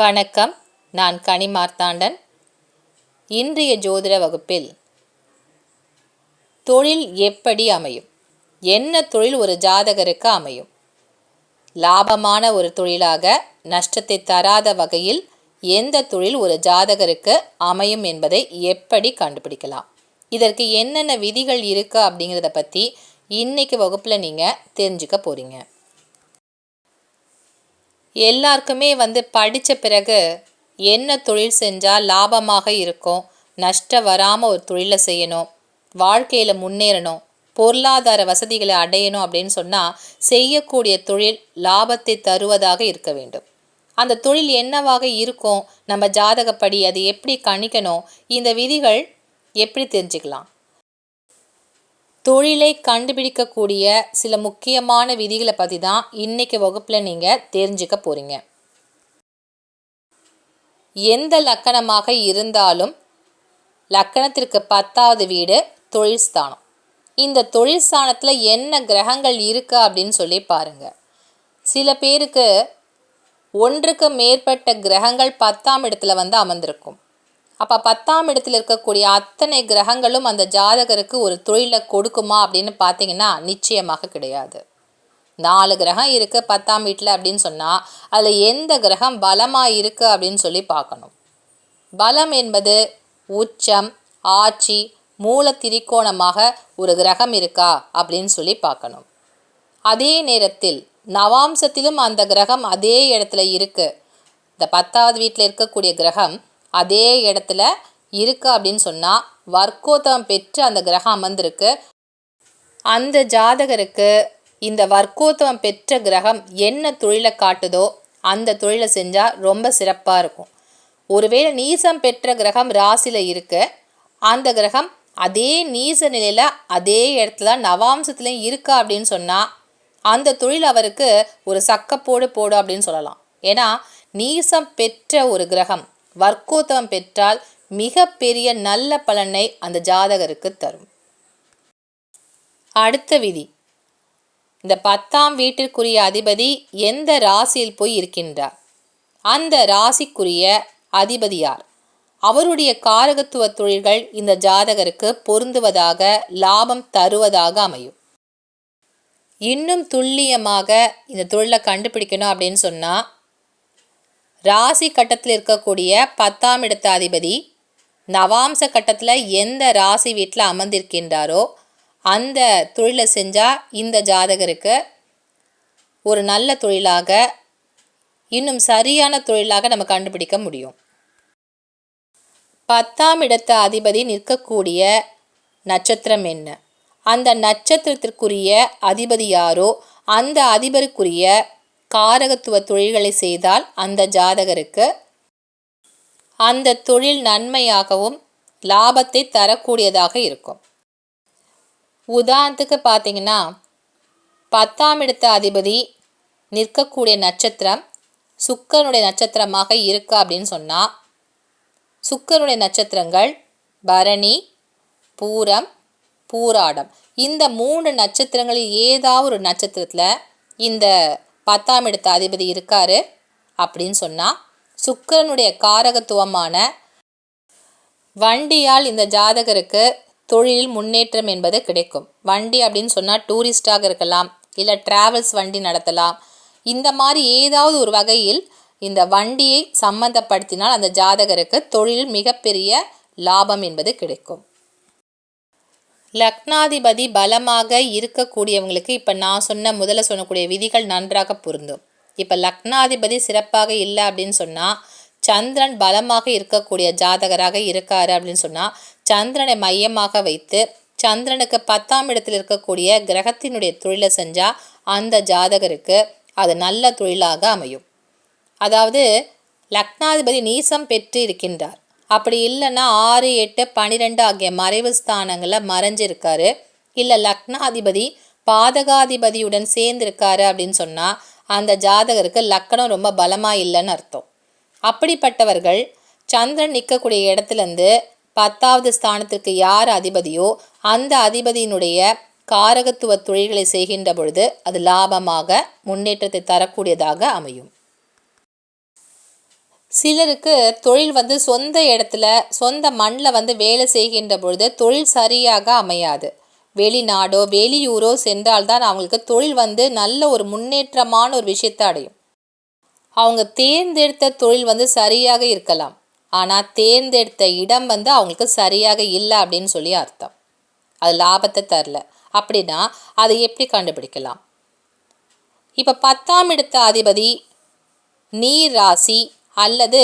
வணக்கம். நான் கனி மார்த்தாண்டன். இன்றைய ஜோதிட வகுப்பில் தொழில் எப்படி அமையும்? என்ன தொழில் ஒரு ஜாதகருக்கு அமையும்? லாபமான ஒரு தொழிலாக நஷ்டத்தை தராத வகையில் எந்த தொழில் ஒரு ஜாதகருக்கு அமையும் என்பதை எப்படி கண்டுபிடிக்கலாம்? இதற்கு என்னென்ன விதிகள் இருக்குது அப்படிங்கிறத பற்றி இன்னைக்கு வகுப்பில் நீங்கள் தெரிஞ்சுக்க போகிறீங்க எல்லாருக்குமே வந்து படித்த பிறகு என்ன தொழில் செஞ்சால் லாபமாக இருக்கும்? நஷ்டம் வராமல் ஒரு தொழிலை செய்யணும். வாழ்க்கையில் முன்னேறணும். பொருளாதார வசதிகளை அடையணும் அப்படின்னு சொன்னால் செய்யக்கூடிய தொழில் லாபத்தை தருவதாக இருக்க வேண்டும். அந்த தொழில் என்னவாக இருக்கும்? நம்ம ஜாதகப்படி அது எப்படி கணிக்கணும்? இந்த விதிகள் எப்படி தெரிஞ்சுக்கலாம்? தொழிலை கண்டுபிடிக்கக்கூடிய சில முக்கியமான விதிகளை பற்றி தான் இன்றைக்கி வகுப்பில் நீங்கள் தெரிஞ்சுக்க போகிறீங்க எந்த லக்கணமாக இருந்தாலும் லக்கணத்திற்கு பத்தாவது வீடு தொழில் ஸ்தானம். இந்த தொழில் ஸ்தானத்தில் என்ன கிரகங்கள் இருக்குது அப்படின்னு சொல்லி பாருங்கள் சில பேருக்கு ஒன்றுக்கு மேற்பட்ட கிரகங்கள் பத்தாம் இடத்துல வந்து அமர்ந்திருக்கும். அப்போ பத்தாம் இடத்தில் இருக்கக்கூடிய அத்தனை கிரகங்களும் அந்த ஜாதகருக்கு ஒரு தொழிலை கொடுக்குமா அப்படின்னு பார்த்தீங்கன்னா நிச்சயமாக கிடையாது. நாலு கிரகம் இருக்குது பத்தாம் வீட்டில் அப்படின்னு சொன்னால் அதில் எந்த கிரகம் பலமாக இருக்குது அப்படின்னு சொல்லி பார்க்கணும். பலம் என்பது உச்சம் ஆட்சி மூல திரிகோணமாக ஒரு கிரகம் இருக்கா அப்படின்னு சொல்லி பார்க்கணும். அதே நேரத்தில் நவாம்சத்திலும் அந்த கிரகம் அதே இடத்துல இருக்குது இந்த பத்தாவது வீட்டில் இருக்கக்கூடிய கிரகம் அதே இடத்துல இருக்கு அப்படின்னு சொன்னால் வர்க்கோத்தம் பெற்று அந்த கிரகம் அமர்ந்திருக்கு. அந்த ஜாதகருக்கு இந்த வர்க்கோத்தம் பெற்ற கிரகம் என்ன தொழிலை காட்டுதோ அந்த தொழிலை செஞ்சால் ரொம்ப சிறப்பாக இருக்கும். ஒருவேளை நீசம் பெற்ற கிரகம் ராசியில் இருக்கு. அந்த கிரகம் அதே நீச நிலையில் அதே இடத்துல நவாம்சத்துலேயும் இருக்கா அப்படின்னு சொன்னால் அந்த தொழில் அவருக்கு ஒரு சக்கப்போடு போடும் அப்படின்னு சொல்லலாம். ஏன்னா நீசம் பெற்ற ஒரு கிரகம் வர்க்கோத்தமம் பெற்றால் மிக பெரிய நல்ல பலனை அந்த ஜாதகருக்கு தரும். அடுத்த விதி. இந்த பத்தாம் வீட்டிற்குரிய அதிபதி எந்த ராசியில் போய் இருக்கின்றார்? அந்த ராசிக்குரிய அதிபதி யார்? அவருடைய காரகத்துவ தொழில்கள் இந்த ஜாதகருக்கு பொருந்துவதாக லாபம் தருவதாக அமையும். இன்னும் துல்லியமாக இந்த தொழிலை கண்டுபிடிக்கணும் அப்படின்னு சொன்னால் ராசி கட்டத்தில் இருக்கக்கூடிய பத்தாம் இடத்த அதிபதி நவாம்ச கட்டத்தில் எந்த ராசி வீட்டில் அமர்ந்திருக்கின்றாரோ அந்த தொழிலை செஞ்சால் இந்த ஜாதகருக்கு ஒரு நல்ல தொழிலாக இன்னும் சரியான தொழிலாக நம்ம கண்டுபிடிக்க முடியும். பத்தாம் இடத்த அதிபதி நிற்கக்கூடிய நட்சத்திரம் என்ன? அந்த நட்சத்திரத்திற்குரிய அதிபதி யாரோ? அந்த அதிபருக்குரிய காரகத்துவ தொழில்களை செய்தால் அந்த ஜாதகருக்கு அந்த தொழில் நன்மையாகவும் லாபத்தை தரக்கூடியதாக இருக்கும். உதாரணத்துக்கு பார்த்தீங்கன்னா பத்தாம் இடத்த அதிபதி நிற்கக்கூடிய நட்சத்திரம் சுக்கரனுடைய நட்சத்திரமாக இருக்கா அப்படின்னு சொன்னால் சுக்கரனுடைய நட்சத்திரங்கள் பரணி பூரம் பூராடம். இந்த மூன்று நட்சத்திரங்களில் ஏதாவது ஒரு நட்சத்திரத்தில் இந்த பத்தாம் இடத்த அதிபதி இருக்காரு அப்படின்னு சொன்னால் சுக்கரனுடைய காரகத்துவமான வண்டியால் இந்த ஜாதகருக்கு தொழிலில் முன்னேற்றம் என்பது கிடைக்கும். வண்டி அப்படின்னு சொன்னால் டூரிஸ்டாக இருக்கலாம் இல்லை ட்ராவல்ஸ் வண்டி நடத்தலாம். இந்த மாதிரி ஏதாவது ஒரு வகையில் இந்த வண்டியை சம்மந்தப்படுத்தினால் அந்த ஜாதகருக்கு தொழில் மிகப்பெரிய லாபம் என்பது கிடைக்கும். லக்னாதிபதி பலமாக இருக்கக்கூடியவங்களுக்கு இப்போ நான் சொன்ன முதல்ல சொல்லக்கூடிய விதிகள் நன்றாக பொருந்தும். இப்போ லக்னாதிபதி சிறப்பாக இல்லை அப்படின்னு சொன்னால் சந்திரன் பலமாக இருக்கக்கூடிய ஜாதகராக இருக்காரு அப்படின்னு சொன்னால் சந்திரனை மையமாக வைத்து சந்திரனுக்கு பத்தாம் இடத்தில் இருக்கக்கூடிய கிரகத்தினுடைய தொழிலை செஞ்சால் அந்த ஜாதகருக்கு அது நல்ல தொழிலாக அமையும். அதாவது லக்னாதிபதி நீசம் பெற்று இருக்கின்றார் அப்படி இல்லைன்னா ஆறு எட்டு பன்னிரெண்டு ஆகிய மறைவு ஸ்தானங்களில் மறைஞ்சிருக்காரு. இல்லை லக்னாதிபதி பாதகாதிபதியுடன் சேர்ந்திருக்காரு அப்படின்னு சொன்னால் அந்த ஜாதகருக்கு லக்கணம் ரொம்ப பலமாக இல்லைன்னு அர்த்தம். அப்படிப்பட்டவர்கள் சந்திரன் நிற்கக்கூடிய இடத்துலேருந்து பத்தாவது ஸ்தானத்திற்கு யார் அதிபதியோ அந்த அதிபதியினுடைய காரகத்துவ தொழில்களை செய்கின்ற பொழுது அது லாபமாக முன்னேற்றத்தை தரக்கூடியதாக அமையும். சிலருக்கு தொழில் வந்து சொந்த இடத்துல சொந்த மண்ணில் வந்து வேலை செய்கின்ற பொழுது தொழில் சரியாக அமையாது. வெளிநாடோ வெளியூரோ சென்றால்தான் அவங்களுக்கு தொழில் வந்து நல்ல ஒரு முன்னேற்றமான ஒரு விஷயத்தை அடையும். அவங்க தேர்ந்தெடுத்த தொழில் வந்து சரியாக இருக்கலாம். ஆனால் தேர்ந்தெடுத்த இடம் வந்து அவங்களுக்கு சரியாக இல்லை அப்படின்னு சொல்லி அர்த்தம். அது லாபத்தை தரல. அப்படின்னா அதை எப்படி கண்டுபிடிக்கலாம்? இப்போ பத்தாம் இடத்த அதிபதி நீர் ராசி அல்லது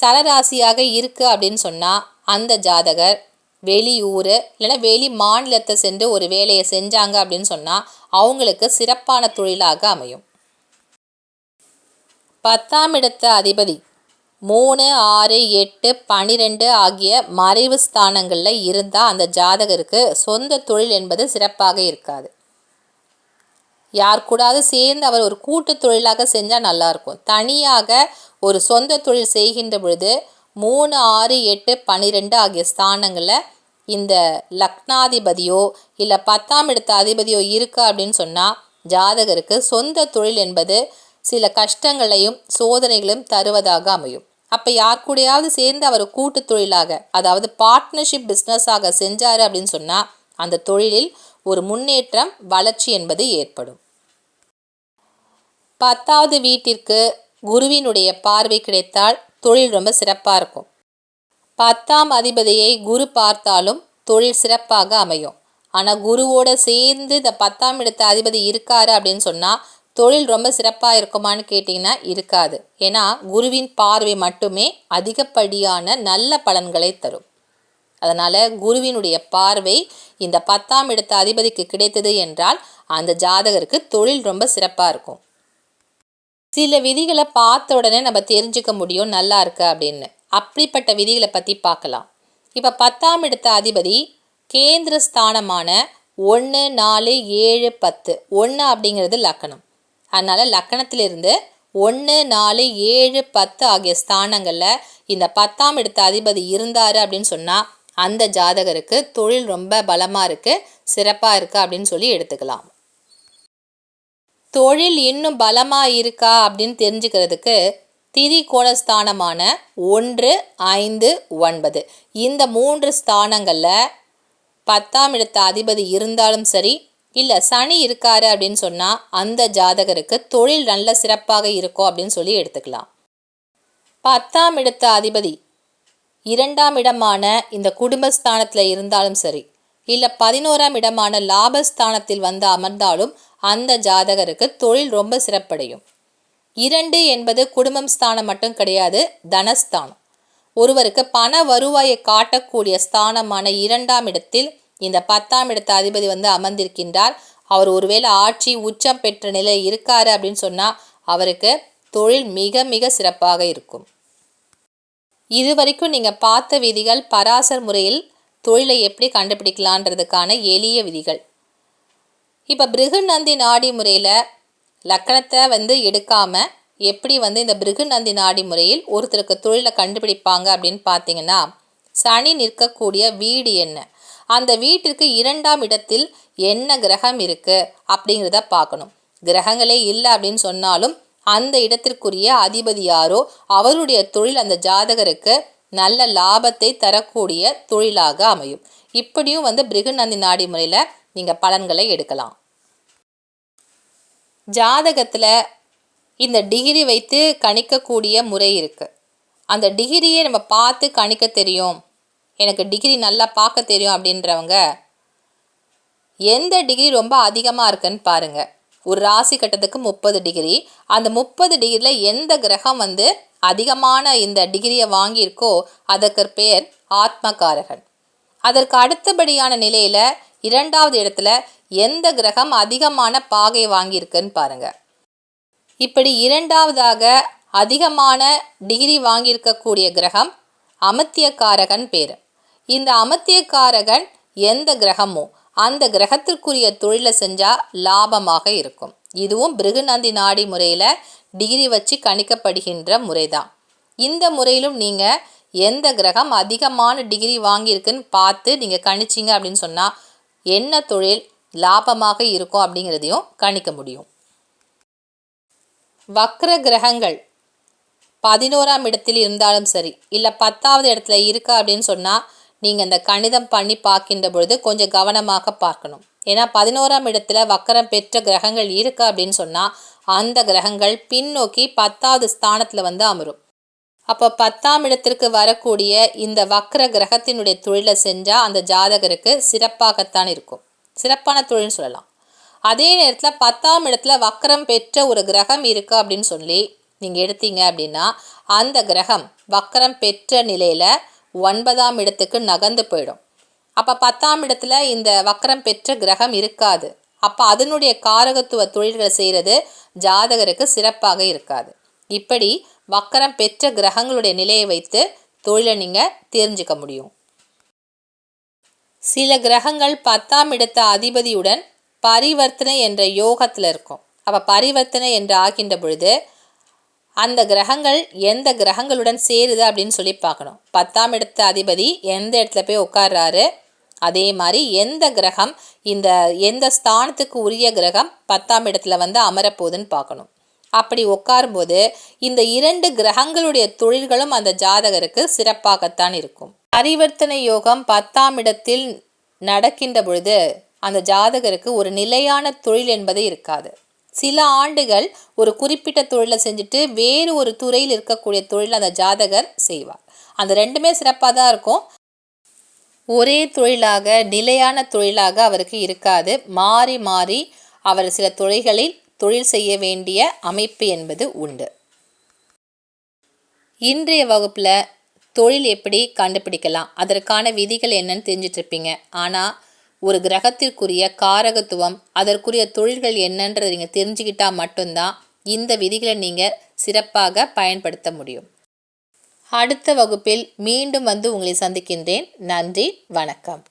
சரராசியாக இருக்குது அப்படின்னு சொன்னால் அந்த ஜாதகர் வெளியூர் இல்லைன்னா வெளி மாநிலத்தை சென்று ஒரு வேலையை செஞ்சாங்க அப்படின்னு சொன்னால் அவங்களுக்கு சிறப்பான தொழிலாக அமையும். பத்தாம் இடத்த அதிபதி மூணு ஆறு எட்டு பனிரெண்டு ஆகிய மறைவு ஸ்தானங்களில் இருந்தால் அந்த ஜாதகருக்கு சொந்த தொழில் என்பது சிறப்பாக இருக்காது. யார் கூடாது சேர்ந்து அவர் ஒரு கூட்டு தொழிலாக செஞ்சால் நல்லாயிருக்கும். தனியாக ஒரு சொந்த தொழில் செய்கின்ற பொழுது மூணு ஆறு எட்டு பன்னிரெண்டு ஆகிய ஸ்தானங்களில் இந்த லக்னாதிபதியோ இல்லை பத்தாம் இடத்த அதிபதியோ இருக்கா அப்படின்னு சொன்னால் ஜாதகருக்கு சொந்த தொழில் என்பது சில கஷ்டங்களையும் சோதனைகளையும் தருவதாக அமையும். அப்போ யார் கூடயாவது சேர்ந்து அவர் கூட்டு தொழிலாக அதாவது பார்ட்னர்ஷிப் பிஸ்னஸாக செஞ்சார் அப்படின்னு சொன்னால் அந்த தொழிலில் ஒரு முன்னேற்றம் வளர்ச்சி என்பது ஏற்படும். பத்தாவது வீட்டிற்கு குருவினுடைய பார்வை கிடைத்தால் தொழில் ரொம்ப சிறப்பாக இருக்கும். பத்தாம் அதிபதியை குரு பார்த்தாலும் தொழில் சிறப்பாக அமையும். ஆனால் குருவோட சேர்ந்து இந்த பத்தாம் இடத்த அதிபதி இருக்காரு அப்படின்னு சொன்னால் தொழில் ரொம்ப சிறப்பாக இருக்குமான்னு கேட்டிங்கன்னா இருக்காது. ஏன்னா குருவின் பார்வை மட்டுமே அதிகப்படியான நல்ல பலன்களை தரும். அதனால் குருவினுடைய பார்வை இந்த பத்தாம் இடத்த அதிபதிக்கு கிடைத்தது என்றால் அந்த ஜாதகருக்கு தொழில் ரொம்ப சிறப்பாக இருக்கும். சில விதிகளை பார்த்த உடனே நம்ம தெரிஞ்சுக்க முடியும் நல்லா இருக்கு அப்படின்னு. அப்படிப்பட்ட விதிகளை பற்றி பார்க்கலாம். இப்போ பத்தாம் இடத்த அதிபதி கேந்திர ஸ்தானமான ஒன்று நாலு ஏழு பத்து. ஒன்று அப்படிங்கிறது லக்கணம். அதனால் லக்கணத்திலிருந்து ஒன்று நாலு ஏழு பத்து ஆகிய ஸ்தானங்களில் இந்த பத்தாம் இடத்த அதிபதி இருந்தார் அப்படின்னு சொன்னால் அந்த ஜாதகருக்கு தொழில் ரொம்ப பலமாக இருக்குது சிறப்பாக இருக்குது அப்படின்னு சொல்லி எடுத்துக்கலாம். தொழில் இன்னும் பலமாக இருக்கா அப்படின்னு தெரிஞ்சுக்கிறதுக்கு திரிகோணஸ்தானமான ஒன்று ஐந்து ஒன்பது. இந்த மூன்று ஸ்தானங்களில் பத்தாம் இடத்த அதிபதி இருந்தாலும் சரி இல்லை சனி இருக்காரு அப்படின்னு சொன்னால் அந்த ஜாதகருக்கு தொழில் நல்ல சிறப்பாக இருக்கும் அப்படின்னு சொல்லி எடுத்துக்கலாம். பத்தாம் இடத்த அதிபதி இரண்டாம் இடமான இந்த குடும்பஸ்தானத்தில் இருந்தாலும் சரி இல்லை பதினோராம் இடமான லாபஸ்தானத்தில் வந்து அமர்ந்தாலும் அந்த ஜாதகருக்கு தொழில் ரொம்ப சிறப்படையும். இரண்டு என்பது குடும்பம் ஸ்தானம் மட்டும் கிடையாது தனஸ்தானம். ஒருவருக்கு பண வருவாயை காட்டக்கூடிய ஸ்தானமான இரண்டாம் இடத்தில் இந்த பத்தாம் இடத்த அதிபதி வந்து அமர்ந்திருக்கின்றார். அவர் ஒருவேளை ஆட்சி உச்சம் பெற்ற நிலை இருக்காரு அப்படின்னு சொன்னால் அவருக்கு தொழில் மிக மிக சிறப்பாக இருக்கும். இது வரைக்கும் நீங்கள் பார்த்த விதிகள் பராசர் முறையில் தொழிலை எப்படி கண்டுபிடிக்கலான்றதுக்கான எளிய விதிகள். இப்போ பிருகுநந்தி நாடி முறையில் லக்கணத்தை வந்து எடுக்காமல் எப்படி வந்து இந்த பிருகுநந்தி நாடி முறையில் ஒருத்தருக்கு தொழிலை கண்டுபிடிப்பாங்க அப்படின்னு பார்த்தீங்கன்னா சனி நிற்கக்கூடிய வீடு என்ன? அந்த வீட்டிற்கு இரண்டாம் இடத்தில் என்ன கிரகம் இருக்குது அப்படிங்கிறத பார்க்கணும். கிரகங்களே இல்லை அப்படின்னு சொன்னாலும் அந்த இடத்திற்குரிய அதிபதி யாரோ அவருடைய தொழில் அந்த ஜாதகருக்கு நல்ல லாபத்தை தரக்கூடிய தொழிலாக அமையும். இப்படியும் வந்து பிருகுநந்தி நாடி முறையில் நீங்கள் பலன்களை எடுக்கலாம். ஜாதகத்தில் இந்த டிகிரி வைத்து கணிக்கக்கூடிய முறை இருக்குது அந்த டிகிரியை நம்ம பார்த்து கணிக்க தெரியும். எனக்கு டிகிரி நல்லா பார்க்க தெரியும் அப்படின்றவங்க எந்த டிகிரி ரொம்ப அதிகமாக இருக்குன்னு பாருங்கள் ஒரு ராசி கட்டத்துக்கு முப்பது டிகிரி அந்த முப்பது டிகிரியில் எந்த கிரகம் வந்து அதிகமான இந்த டிகிரியை வாங்கியிருக்கோ அதற்கு பேர் ஆத்மகாரகன். அதற்கு அடுத்தபடியான நிலையில் இரண்டாவது இடத்துல எந்த கிரகம் அதிகமான பாகை வாங்கியிருக்குன்னு பாருங்கள் இப்படி இரண்டாவதாக அதிகமான டிகிரி வாங்கியிருக்கக்கூடிய கிரகம் அமத்தியக்காரகன் பேர். இந்த அமத்தியக்காரகன் எந்த கிரகமோ அந்த கிரகத்திற்குரிய தொழிலை செஞ்சால் லாபமாக இருக்கும். இதுவும் பிருகுநந்தி நாடி முறையில் டிகிரி வச்சு கணிக்கப்படுகின்ற முறை தான் இந்த முறையிலும் நீங்கள் எந்த கிரகம் அதிகமான டிகிரி வாங்கியிருக்குன்னு பார்த்து நீங்கள் கணிச்சிங்க அப்படின்னு சொன்னால் என்ன தொழில் லாபமாக இருக்கும் அப்படிங்கிறதையும் கணிக்க முடியும். வக்ர கிரகங்கள் பதினோராம் இடத்தில் இருந்தாலும் சரி இல்லை பத்தாவது இடத்துல இருக்கா அப்படின்னு சொன்னால் நீங்கள் இந்த கணிதம் பண்ணி பார்க்கின்ற பொழுது கொஞ்சம் கவனமாக பார்க்கணும். ஏன்னா பதினோராம் இடத்துல வக்கரம் பெற்ற கிரகங்கள் இருக்கு அப்படின்னு சொன்னால் அந்த கிரகங்கள் பின்னோக்கி பத்தாவது ஸ்தானத்தில் வந்து அமரும். அப்போ பத்தாம் இடத்திற்கு வரக்கூடிய இந்த வக்கர கிரகத்தினுடைய தொழிலை செஞ்சால் அந்த ஜாதகருக்கு சிறப்பாகத்தான் இருக்கும். சிறப்பான தொழில்னு சொல்லலாம். அதே நேரத்தில் பத்தாம் இடத்துல வக்கரம் பெற்ற ஒரு கிரகம் இருக்கு அப்படின்னு சொல்லி நீங்கள் எடுத்தீங்க அப்படின்னா அந்த கிரகம் வக்கரம் பெற்ற நிலையில் ஒன்பதாம் இடத்துக்கு நகர்ந்து போயிடும். அப்போ பத்தாம் இடத்துல இந்த வக்கரம் பெற்ற கிரகம் இருக்காது. அப்போ அதனுடைய காரகத்துவ தொழில்களை செய்கிறது ஜாதகருக்கு சிறப்பாக இருக்காது. இப்படி வக்கரம் பெற்ற கிரகங்களுடைய நிலையை வைத்து தொழிலை நீங்கள் தெரிஞ்சுக்க முடியும். சில கிரகங்கள் பத்தாம் இடத்த அதிபதியுடன் பரிவர்த்தனை என்ற யோகத்தில் இருக்கும். அப்போ பரிவர்த்தனை என்று ஆகின்ற பொழுது அந்த கிரகங்கள் எந்த கிரகங்களுடன் சேருது அப்படின்னு சொல்லி பார்க்கணும். பத்தாம் இடத்த அதிபதி எந்த இடத்துல போய் உட்கார்றாரு? அதே மாதிரி எந்த கிரகம் இந்த எந்த ஸ்தானத்துக்கு உரிய கிரகம் பத்தாம் இடத்துல வந்து அமரப்போகுதுன்னு பார்க்கணும். அப்படி உட்காரும்போது இந்த இரண்டு கிரகங்களுடைய தொழில்களும் அந்த ஜாதகருக்கு சிறப்பாகத்தான் இருக்கும். பரிவர்த்தனை யோகம் பத்தாம் இடத்தில் நடக்கின்ற பொழுது அந்த ஜாதகருக்கு ஒரு நிலையான தொழில் என்பது இருக்காது. சில ஆண்டுகள் ஒரு குறிப்பிட்ட தொழிலை செஞ்சுட்டு வேறு ஒரு துறையில் இருக்கக்கூடிய தொழில் அந்த ஜாதகர் செய்வார். அந்த ரெண்டுமே சிறப்பாக தான் இருக்கும். ஒரே தொழிலாக நிலையான தொழிலாக அவருக்கு இருக்காது. மாறி மாறி அவர் சில தொழில்களில் தொழில் செய்ய வேண்டிய அமைப்பு என்பது உண்டு. இன்றைய வகுப்பில் தொழில் எப்படி கண்டுபிடிக்கலாம்? அதற்கான விதிகள் என்னன்னு தெரிஞ்சிட்ருப்பீங்க ஆனால் ஒரு கிரகத்திற்குரிய காரகத்துவம் அதற்குரிய தொழில்கள் என்னன்றதை நீங்கள் தெரிஞ்சுக்கிட்டால் மட்டும்தான் இந்த விதிகளை நீங்கள் சிறப்பாக பயன்படுத்த முடியும். அடுத்த வகுப்பில் மீண்டும் வந்து உங்களை சந்திக்கின்றேன். நன்றி வணக்கம்.